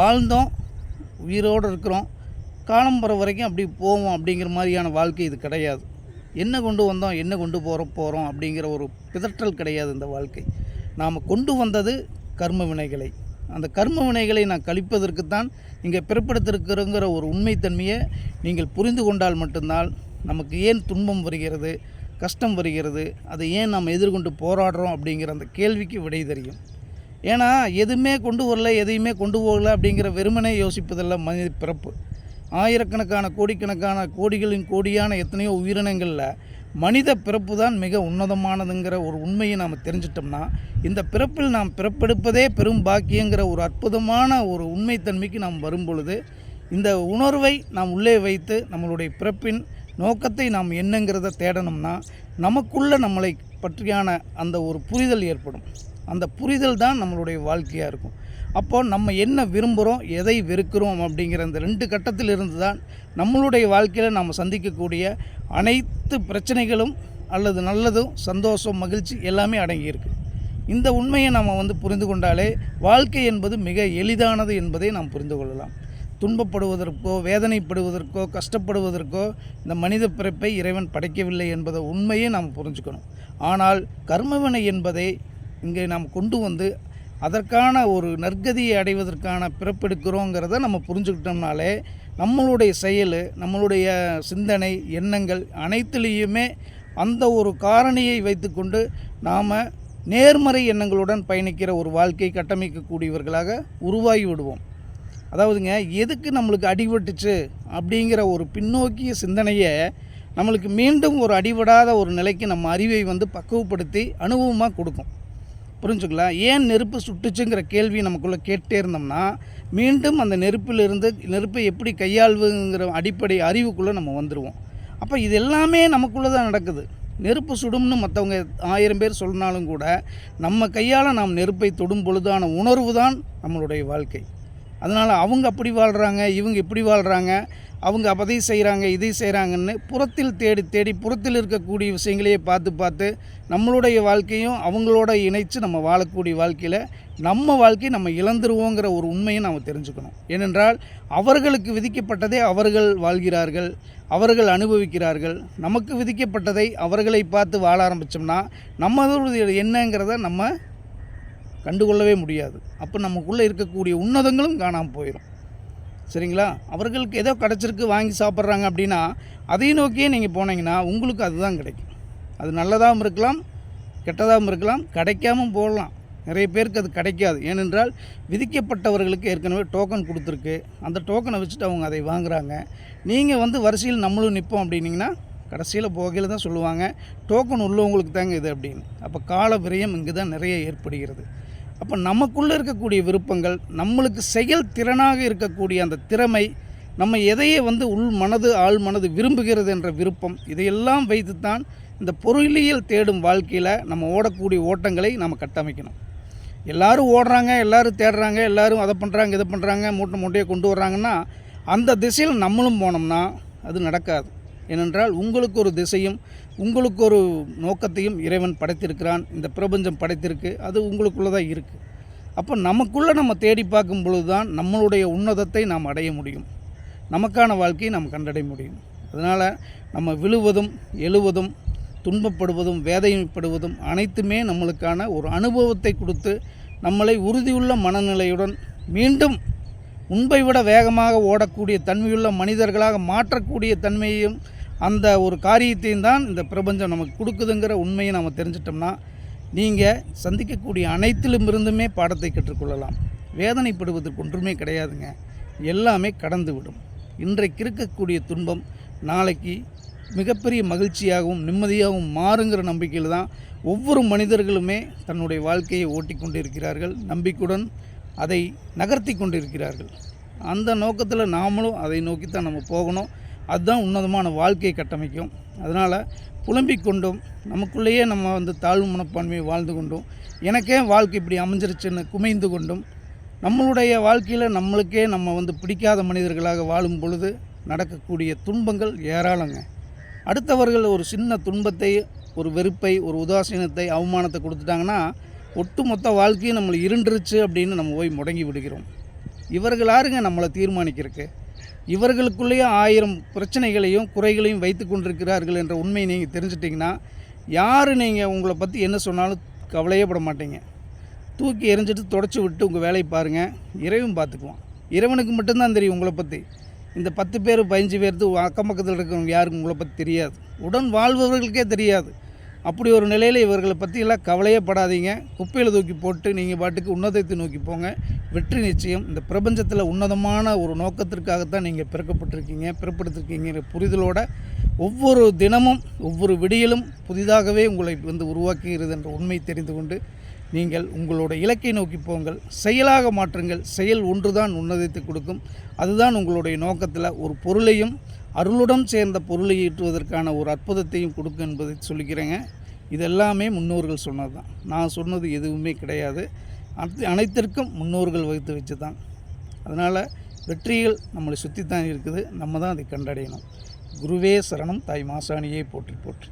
வாழ்ந்தோம் உயிரோடு இருக்கிறோம் காலம் போகிற வரைக்கும் அப்படி போவோம் அப்படிங்கிற மாதிரியான வாழ்க்கை இது கிடையாது. என்ன கொண்டு வந்தோம் என்ன கொண்டு போகிறோம் போகிறோம் அப்படிங்கிற ஒரு பிதற்றல் கிடையாது இந்த வாழ்க்கை. நாம் கொண்டு வந்தது கர்ம வினைகளை. அந்த கர்ம வினைகளை நான் கழிப்பதற்கு தான் இங்கே பிறப்படுத்திருக்கிறோங்கிற ஒரு உண்மைத்தன்மையை நீங்கள் புரிந்து கொண்டால் மட்டும்தான் நமக்கு ஏன் துன்பம் வருகிறது கஷ்டம் வருகிறது அதை ஏன் நாம் எதிர்கொண்டு போராடுறோம் அப்படிங்கிற அந்த கேள்விக்கு விடை தெரியும். ஏன்னா எதுவுமே கொண்டு வரல எதையுமே கொண்டு போகல அப்படிங்கிற வெறுமனே யோசிப்பதல்ல மனித பிறப்பு. ஆயிரக்கணக்கான கோடிக்கணக்கான கோடிகளின் கோடியான எத்தனையோ உயிரினங்களில் மனித பிறப்பு தான் மிக உன்னதமானதுங்கிற ஒரு உண்மையை நாம் தெரிஞ்சிட்டோம்னா இந்த பிறப்பில் நாம் பிறப்பெடுப்பதே பெரும் பாக்கியங்கிற ஒரு அற்புதமான ஒரு உண்மைத்தன்மைக்கு நாம் வரும் பொழுது இந்த உணர்வை நாம் உள்ளே வைத்து நம்மளுடைய பிறப்பின் நோக்கத்தை நாம் என்னங்கிறத தேடணும்னா நமக்குள்ள நம்மளை பற்றியான அந்த ஒரு புரிதல் ஏற்படும். அந்த புரிதல் தான் நம்மளுடைய வாழ்க்கையாக இருக்கும். அப்போ நம்ம என்ன விரும்புகிறோம் எதை வெறுக்கிறோம் அப்படிங்கிற அந்த ரெண்டு கட்டத்தில் இருந்து தான் நம்மளுடைய வாழ்க்கையில் நாம் சந்திக்கக்கூடிய அனைத்து பிரச்சனைகளும் அல்லது நல்லதும் சந்தோஷம் மகிழ்ச்சி எல்லாமே அடங்கியிருக்கு. இந்த உண்மையை நாம் வந்து புரிந்து கொண்டாலே வாழ்க்கை என்பது மிக எளிதானது என்பதை நாம் புரிந்து கொள்ளலாம். துன்பப்படுவதற்கோ வேதனைப்படுவதற்கோ கஷ்டப்படுவதற்கோ இந்த மனித பிறப்பை இறைவன் படைக்கவில்லை என்பதை உண்மையை நாம் புரிஞ்சுக்கணும். ஆனால் கர்மவினை என்பதை இங்கே நாம் கொண்டு வந்து அதற்கான ஒரு நற்கதியை அடைவதற்கான பிறப்பெடுக்கிறோங்கிறத நம்ம புரிஞ்சுக்கிட்டோம்னாலே நம்மளுடைய செயல் நம்மளுடைய சிந்தனை எண்ணங்கள் அனைத்துலேயுமே அந்த ஒரு காரணியை வைத்துக்கொண்டு நாம் நேர்மறை எண்ணங்களுடன் பயணிக்கிற ஒரு வாழ்க்கை கட்டமைக்கக்கூடியவர்களாக உருவாகி விடுவோம். அதாவதுங்க எதுக்கு நம்மளுக்கு அடிபட்டுச்சு அப்படிங்கிற ஒரு பின்னோக்கிய சிந்தனையை நம்மளுக்கு மீண்டும் ஒரு அடிபடாத ஒரு நிலைக்கு நம்ம அறிவை வந்து பக்குவப்படுத்தி அனுபவமாக கொடுக்கும். புரிஞ்சுக்கலாம் ஏன் நெருப்பு சுட்டுச்சுங்கிற கேள்வி நமக்குள்ளே கேட்டே இருந்தோம்னா மீண்டும் அந்த நெருப்பிலிருந்து நெருப்பை எப்படி கையாள்வுங்கிற அடிப்படை அறிவுக்குள்ளே நம்ம வந்துடுவோம் அப்போ இது எல்லாமே நமக்குள்ளே தான் நடக்குது. நெருப்பு சுடும்னு மற்றவங்க ஆயிரம் பேர் சொன்னாலும் கூட நம்ம கையால் நாம் நெருப்பை தொடும் பொழுதான உணர்வு தான் நம்மளுடைய வாழ்க்கை. அதனால் அவங்க அப்படி வாழ்கிறாங்க இவங்க இப்படி வாழ்கிறாங்க அவங்க அதை செய்கிறாங்க இதை செய்கிறாங்கன்னு புறத்தில் தேடி தேடி புறத்தில் இருக்கக்கூடிய விஷயங்களையே பார்த்து பார்த்து நம்மளுடைய வாழ்க்கையும் அவங்களோட இணைச்சு நம்ம வாழக்கூடிய வாழ்க்கையில் நம்ம வாழ்க்கையை நம்ம இழந்துருவோங்கிற ஒரு உண்மையை நாம் தெரிஞ்சுக்கணும். ஏனென்றால் அவர்களுக்கு விதிக்கப்பட்டதை அவர்கள் வாழ்கிறார்கள் அவர்கள் அனுபவிக்கிறார்கள். நமக்கு விதிக்கப்பட்டதை அவர்களை பார்த்து வாழ ஆரம்பித்தோம்னா நம்மளுடைய என்னங்கிறத நம்ம கண்டுகொள்ளவே முடியாது. அப்போ நமக்குள்ளே இருக்கக்கூடிய உன்னதங்களும் காணாமல் போயிடும் சரிங்களா? அவர்களுக்கு ஏதோ கிடச்சிருக்கு வாங்கி சாப்பிட்றாங்க அப்படின்னா அதை நோக்கியே நீங்கள் போனீங்கன்னா உங்களுக்கு அதுதான் கிடைக்கும். அது நல்லதாகவும் இருக்கலாம் கெட்டதாகவும் இருக்கலாம் கிடைக்காமல் போடலாம் நிறைய பேருக்கு அது கிடைக்காது. ஏனென்றால் விதிக்கப்பட்டவர்களுக்கு ஏற்கனவே டோக்கன் கொடுத்துருக்கு. அந்த டோக்கனை வச்சுட்டு அவங்க அதை வாங்குகிறாங்க நீங்கள் வந்து வரிசையில் நம்மளும் நிற்போம் அப்படின்னீங்கன்னா கடைசியில் போகையில் தான் சொல்லுவாங்க டோக்கன் உள்ளவங்களுக்கு தாங்க இது அப்படின்னு. அப்போ கால விரயம் இங்கே தான் நிறைய ஏற்படுகிறது. அப்போ நமக்குள்ளே இருக்கக்கூடிய விருப்பங்கள் நம்மளுக்கு செயல் திறனாக இருக்கக்கூடிய அந்த திறமை நம்ம எதையே வந்து உள் மனது ஆள் மனது விரும்புகிறது என்ற விருப்பம் இதையெல்லாம் வைத்து தான் இந்த பொருளியல் தேடும் வாழ்க்கையில் நம்ம ஓடக்கூடிய ஓட்டங்களை நம்ம கட்டமைக்கணும். எல்லாரும் ஓடுறாங்க எல்லோரும் தேடுறாங்க எல்லோரும் அதை பண்ணுறாங்க இதை பண்ணுறாங்க மூட்டை மூட்டையை கொண்டு வர்றாங்கன்னா அந்த திசையில் நம்மளும் போனோம்னா அது நடக்காது. ஏனென்றால் உங்களுக்கு ஒரு திசையும் உங்களுக்கு ஒரு நோக்கத்தையும் இறைவன் படைத்திருக்கிறான். இந்த பிரபஞ்சம் படைத்திருக்கு. அது உங்களுக்குள்ளே தான் இருக்குது அப்போ நமக்குள்ளே நம்ம தேடி பார்க்கும் பொழுது தான் நம்மளுடைய உன்னதத்தை நாம் அடைய முடியும். நமக்கான வாழ்க்கையை நாம் கண்டடைய முடியும். அதனால் நம்ம விழுவதும் எழுவதும் துன்பப்படுவதும் வேதனைப்படுவதும் அனைத்துமே நம்மளுக்கான ஒரு அனுபவத்தை கொடுத்து நம்மளை உறுதியுள்ள மனநிலையுடன் மீண்டும் முன்பை விட வேகமாக ஓடக்கூடிய தன்மையுள்ள மனிதர்களாக மாற்றக்கூடிய தன்மையையும் அந்த ஒரு காரியத்தையும் தான் இந்த பிரபஞ்சம் நமக்கு கொடுக்குதுங்கிற உண்மையை நாம் தெரிஞ்சிட்டோம்னா நீங்கள் சந்திக்கக்கூடிய அனைத்திலும் இருந்துமே பாடத்தை கற்றுக்கொள்ளலாம். வேதனைப்படுவதற்கு ஒன்றுமே கிடையாதுங்க. எல்லாமே கடந்து விடும் இன்றைக்கு இருக்கக்கூடிய துன்பம் நாளைக்கு மிகப்பெரிய மகிழ்ச்சியாகவும் நிம்மதியாகவும் மாறுங்கிற நம்பிக்கையில் தான் ஒவ்வொரு மனிதர்களுமே தன்னுடைய வாழ்க்கையை ஓட்டி கொண்டிருக்கிறார்கள். நம்பிக்கையுடன் அதை நகர்த்தி கொண்டிருக்கிறார்கள். அந்த நோக்கத்தில் நாமளும் அதை நோக்கி தான் நம்ம போகணும். அதுதான் உன்னதமான வாழ்க்கையை கட்டமைக்கும். அதனால் புலம்பிக் கொண்டும் நமக்குள்ளேயே நம்ம வந்து தாழ்வு மனப்பான்மையை வாழ்ந்து கொண்டும் எனக்கே வாழ்க்கை இப்படி அமைஞ்சிருச்சுன்னு குமைந்து கொண்டும் நம்மளுடைய வாழ்க்கையில் நம்மளுக்கே நம்ம வந்து பிடிக்காத மனிதர்களாக வாழும் பொழுது நடக்கக்கூடிய துன்பங்கள் ஏராளங்க. அடுத்தவர்கள் ஒரு சின்ன துன்பத்தை ஒரு வெறுப்பை ஒரு உதாசீனத்தை அவமானத்தை கொடுத்துட்டாங்கன்னா ஒட்டுமொத்த வாழ்க்கையும் நம்மளை இருண்டுருச்சு அப்படின்னு நம்ம போய் முடங்கி விடுகிறோம். இவர்கள் யாருங்க நம்மளை தீர்மானிக்கிறதுக்கு? இவர்களுக்குள்ளேயே ஆயிரம் பிரச்சனைகளையும் குறைகளையும் வைத்து கொண்டிருக்கிறார்கள் என்ற உண்மையை நீங்கள் தெரிஞ்சிட்டிங்கன்னா யார் நீங்கள் உங்களை பற்றி என்ன சொன்னாலும் கவலையே பட மாட்டீங்க. தூக்கி எரிஞ்சிட்டு தொடச்சி விட்டு உங்கள் வேலையை பாருங்கள் இறைவன் பார்த்துக்குவான். இறைவனுக்கு மட்டும்தான் தெரியும் உங்களை பற்றி இந்த பத்து பேர் பதினஞ்சு பேர்த்து அக்கம் பக்கத்தில் இருக்கிறவங்க யாருக்கும் உங்களை பற்றி தெரியாது. உடன் வாழ்பவர்களுக்கே தெரியாது. அப்படி ஒரு நிலையில் இவர்களை பற்றியெல்லாம் கவலையே படாதீங்க. குப்பையில் தூக்கி போட்டு நீங்கள் பாட்டுக்கு உன்னதத்தை நோக்கி போங்க. வெற்றி நிச்சயம். இந்த பிரபஞ்சத்தில் உன்னதமான ஒரு நோக்கத்திற்காகத்தான் நீங்கள் பிறக்கப்பட்டிருக்கீங்க பிறப்படுத்திருக்கீங்கிற புரிதலோட ஒவ்வொரு தினமும் ஒவ்வொரு விடியலும் புதிதாகவே உங்களை வந்து உருவாக்குகிறது என்ற உண்மை தெரிந்து கொண்டு நீங்கள் உங்களோட இலக்கை நோக்கி போங்கள். செயலாக மாற்றுங்கள். செயல் ஒன்றுதான் உன்னதத்தை கொடுக்கும். அதுதான் உங்களுடைய நோக்கத்தில் ஒரு பொருளையும் அருளுடன் சேர்ந்த பொருளை ஈட்டுவதற்கான ஒரு அற்புதத்தையும் கொடுக்கும் என்பதை சொல்லிக்கிறேங்க. இது எல்லாமே முன்னோர்கள் சொன்னது தான் நான் சொன்னது எதுவுமே கிடையாது. அத் அனைத்திற்கும் முன்னோர்கள் வகுத்து வச்சு தான் அதனால் வெற்றிகள் நம்மளை சுற்றி தான் இருக்குது. நம்ம தான் அதை கண்டடையணும். குருவே சரணம் தாய் மாசாணியே போற்றி போற்றி.